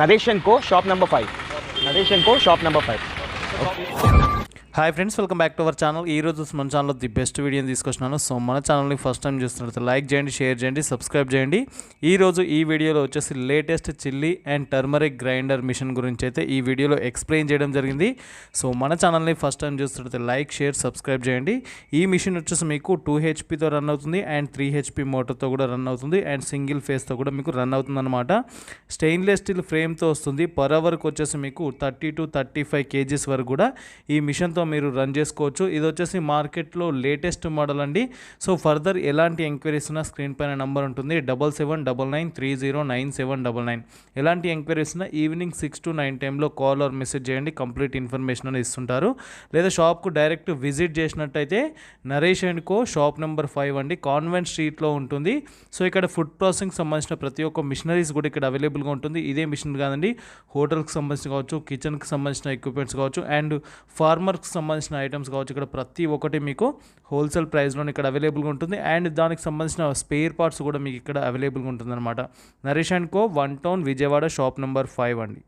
Narration co shop number five. Narration co shop number five. Hi friends welcome back to our channel ఈ రోజు మన ఛానల్లో the best వీడియోని తీసుకొచ్చినాను. So మన ఛానల్ని ఫస్ట్ టైం చూస్తున్నట్టు లైక్ చేయండి షేర్ చేయండి సబ్స్క్రైబ్ చేయండి. ఈ రోజు ఈ వీడియోలో వచ్చేసి latest chilli and turmeric grinder machine గురించి అయితే ఈ వీడియోలో ఎక్స్ప్లెయిన్ చేయడం జరిగింది. సో మన ఛానల్ని ఫస్ట్ టైం చూస్తున్నట్టు లైక్ షేర్ సబ్స్క్రైబ్ చేయండి. ఈ మిషన్ వచ్చేసి మీకు టూ హెచ్పితో రన్ అవుతుంది అండ్ త్రీ హెచ్పి మోటార్తో కూడా రన్ అవుతుంది అండ్ సింగిల్ ఫేస్తో కూడా మీకు రన్ అవుతుంది అనమాట స్టెయిన్లెస్ స్టీల్ ఫ్రేమ్తో వస్తుంది. పర్ అవర్కి వచ్చేసి మీకు thirty to thirty five kgs వరకు కూడా ఈ మిషన్తో మీరు రన్ చేసుకోవచ్చు. ఇది వచ్చేసి మార్కెట్లో లేటెస్ట్ మోడల్ అండి. సో ఫర్దర్ ఎలాంటి ఎంక్వైరీస్ ఉన్నా స్క్రీన్ పైన నెంబర్ ఉంటుంది. Double seven double nine three zero nine seven double nine ఎలాంటి ఎంక్వైరీస్ ఉన్నా ఈవినింగ్ సిక్స్ టు నైన్ టైంలో కాల్ ఆర్ మెసేజ్ చేయండి. కంప్లీట్ ఇన్ఫర్మేషన్ అని ఇస్తుంటారు. లేదా షాప్కు డైరెక్ట్ విజిట్ చేసినట్టయితే Naresh and co shop number five అండి. కాన్వెంట్ స్ట్రీట్లో ఉంటుంది. సో ఇక్కడ ఫుడ్ ప్రాసెసింగ్ సంబంధించిన ప్రతి ఒక్క మిషనరీస్ కూడా ఇక్కడ అవైలబుల్గా ఉంటుంది. ఇదే మిషన్ కాదండి. హోటల్కి సంబంధించిన కావచ్చు కిచెన్కి సంబంధించిన ఎక్విప్మెంట్స్ కావచ్చు. అండ్ ఫార్మర్కి సంబంధించిన ఐటమ్స్ కావచ్చు. ఇక్కడ ప్రతి ఒక్కటి మీకు హోల్సేల్ ప్రైస్లో ఇక్కడ అవైలబుల్గా ఉంటుంది. అండ్ దానికి సంబంధించిన స్పేర్ పార్ట్స్ కూడా మీకు ఇక్కడ అవైలబుల్గా ఉంటుంది అనమాట Naresh and co one town Vijayawada shop number five అండి.